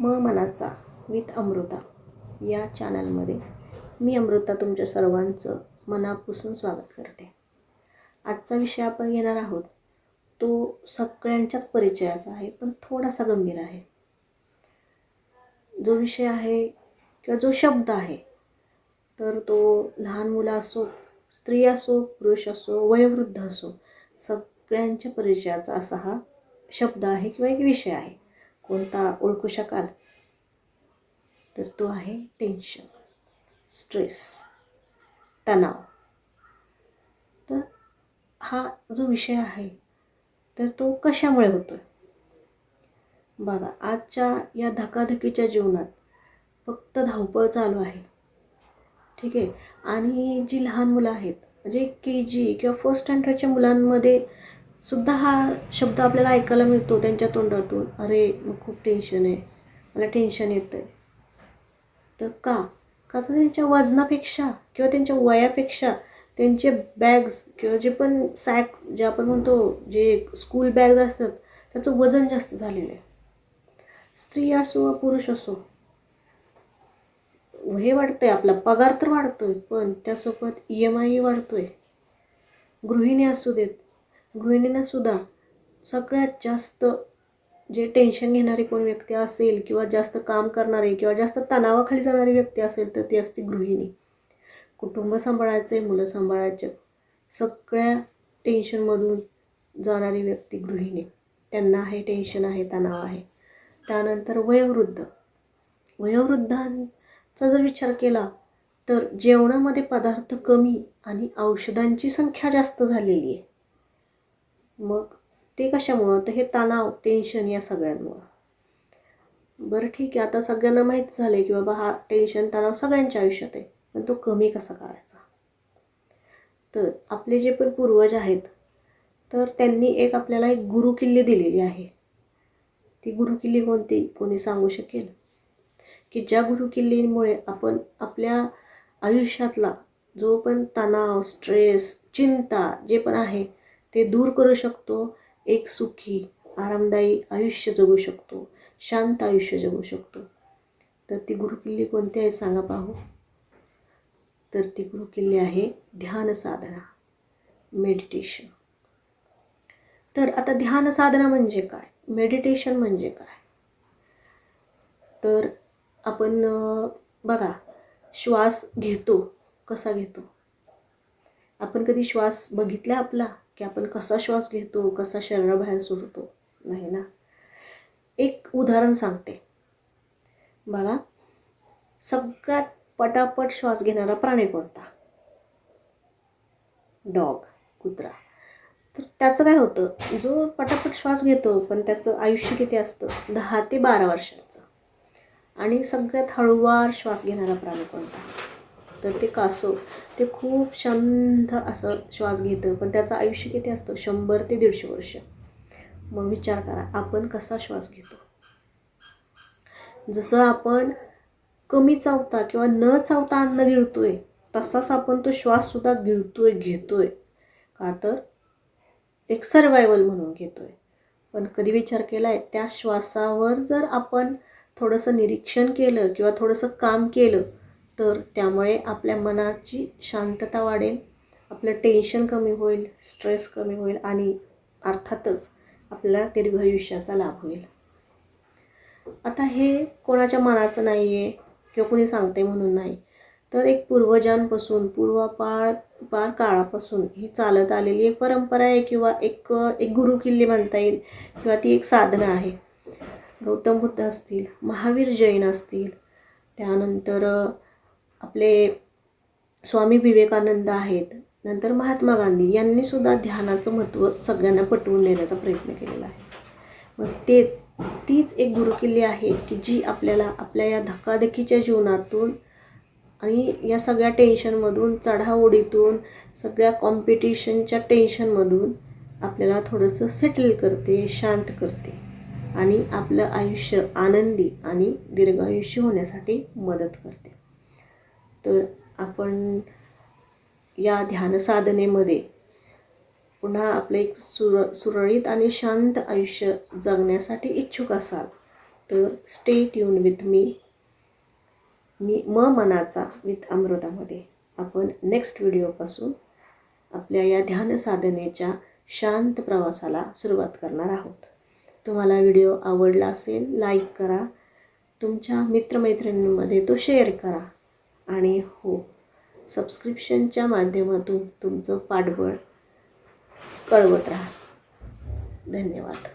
म मनाचा विथ अमृता या चॅनलमध्ये मी अमृता तुमच्या सर्वांचं मनापासून स्वागत करते. आजचा विषय आपण घेणार आहोत. तो सगळ्यांच्याच परिचयाचा आहे पण थोडासा गंभीर आहे. जो विषय आहे किंवा जो शब्द आहे तर तो लहान मुलं असो स्त्री असो पुरुष असो वयोवृद्ध असो सगळ्यांच्या परिचयाचा असा हा शब्द आहे किंवा एक विषय आहे. कोणता ओळखू शकाल? तर तो आहे टेन्शन स्ट्रेस तणाव. तर हा जो विषय आहे तर तो कशामुळे होतो बघा आजच्या या धकाधकीच्या जीवनात फक्त धावपळ चालू आहे. ठीक आहे? आणि जी लहान मुलं आहेत म्हणजे के जी किंवा फर्स्ट स्टँडर्डच्या मुलांमध्ये सुद्धा हा शब्द आपल्याला ऐकायला मिळतो त्यांच्या तोंडातून. अरे मग खूप टेन्शन आहे. मला टेन्शन येतं आहे तर का? का तर त्यांच्या वजनापेक्षा किंवा त्यांच्या वयापेक्षा त्यांचे बॅग्स किंवा जे पण सॅक जे आपण म्हणतो जे स्कूल बॅग्स असतात त्याचं वजन जास्त झालेलं आहे. स्त्री असो वा पुरुष असो. हे वाढतं आहे आपला पगार तर वाढतो आहे पण त्यासोबत ई एम आयही वाढतो आहे गृहिणी असू देत गृहिणीनंसुद्धा सगळ्यात जास्त जे टेन्शन घेणारी कोण व्यक्ती असेल किंवा जास्त काम करणारी किंवा जास्त तणावाखाली जाणारी व्यक्ती असेल तर ती असते गृहिणी. कुटुंब सांभाळायचं आहे मुलं सांभाळायचे. सगळ्या टेन्शनमधून जाणारी व्यक्ती गृहिणी. त्यांना आहे टेन्शन आहे तणाव आहे. त्यानंतर वयोवृद्ध. वयोवृद्धांचा जर विचार केला तर जेवणामध्ये पदार्थ कमी आणि औषधांची संख्या जास्त झालेली आहे. मग ते कशामुळं? तर हे तणाव टेन्शन या सगळ्यांमुळं. बरं ठीक आहे आता सगळ्यांना माहीत झालं आहे की बाबा हा टेन्शन तणाव सगळ्यांच्या आयुष्यात आहे. पण तो कमी कसा करायचा? तर आपले जे पण पूर्वज आहेत तर त्यांनी एक आपल्याला एक गुरुकिल्ली दिलेली आहे. ती गुरुकिल्ली कोणती? कोणी सांगू शकेल? की ज्या गुरुकिल्लीमुळे आपण आपल्या आयुष्यातला जो पण तणाव स्ट्रेस चिंता जे पण आहे ते दूर करू शकतो. एक सुखी आरामदायी आयुष्य जगू शकतो. शांत आयुष्य जगू शकतो. तर ती गुरुकिल्ली कोणती आहे सांगा पाहू? तर ती गुरुकिल्ली आहे ध्यान साधना मेडिटेशन तर आता ध्यान साधना म्हणजे काय? मेडिटेशन म्हणजे काय? तर आपण बघा श्वास घेतो. कसा घेतो? आपण कधी श्वास बघितला आपला? की आपण कसा श्वास घेतो कसा शरीराबाहेर सोडतो नाही ना? एक उदाहरण सांगते. बघा सगळ्यात पटापट श्वास घेणारा प्राणी कोणता? डॉग कुत्रा. तर त्याचं काय होतं? जो पटापट श्वास घेतो पण त्याचं आयुष्य किती असतं? दहा ते बारा वर्षांचं. आणि सगळ्यात हळूवार श्वास घेणारा प्राणी कोणता? तर ते कासव ते खूप शांत असं श्वास घेतं. पण त्याचं आयुष्य किती असतं? शंभर ते दीडशे वर्ष. मग विचार करा आपण कसा श्वास घेतो? जसं आपण कमी चावता किंवा न चावता अन्न गिळतोय तसाच आपण तो श्वाससुद्धा गिळतोय घेतोय. का तर? एक सर्वायवल म्हणून घेतोय. पण कधी विचार केला आहे त्या श्वासावर जर आपण थोडंसं निरीक्षण केलं किंवा थोडंसं काम केलं तर त्यामुळे आपल्या मनाची शांतता वाढेल आपलं टेन्शन कमी होईल स्ट्रेस कमी होईल आणि अर्थातच आपल्याला दीर्घ आयुष्याचा लाभ होईल. आता हे कोणाच्या मनाचं नाही आहे किंवा कोणी सांगते म्हणून नाही तर एक पूर्वजांपासून पूर्वापार पार काळापासून ही चालत आलेली एक परंपरा आहे किंवा एक एक गुरुकिल्ले म्हणता येईल किंवा ती एक साधना आहे. गौतम बुद्ध असतील महावीर जैन असतील त्यानंतर आपले स्वामी विवेकानंद आहेत नंतर महात्मा गांधी यांनीसुद्धा ध्यानाचं महत्त्व सगळ्यांना पटवून देण्याचा प्रयत्न केलेला आहे. मग तेच तीच एक गुरुकिल्ली आहे की जी आपल्याला आपल्या या धकाधकीच्या जीवनातून आणि या सगळ्या टेन्शनमधून चढाओढीतून सगळ्या कॉम्पिटिशनच्या टेन्शनमधून आपल्याला थोडंसं सेटल करते शांत करते आणि आपलं आयुष्य आनंदी आणि दीर्घ आयुष्य होण्यासाठी मदत करते. तर आपण या ध्यानसाधनेमध्ये पुन्हा आपलं एक सुर सुरळीत आणि शांत आयुष्य जगण्यासाठी इच्छुक असाल तर स्टे ट्यून विथ मी मी म मनाचा विथ अमृतामध्ये. आपण नेक्स्ट व्हिडिओपासून आपल्या या ध्यान साधनेच्या शांत प्रवासाला सुरुवात करणार आहोत. तुम्हाला व्हिडिओ आवडला असेल लाईक करा. तुमच्या मित्रमैत्रिणींमध्ये तो शेअर करा. आणि हो सबस्क्रिप्शनच्या माध्यमातून तुमचं पाठबळ कळवत राहा. धन्यवाद.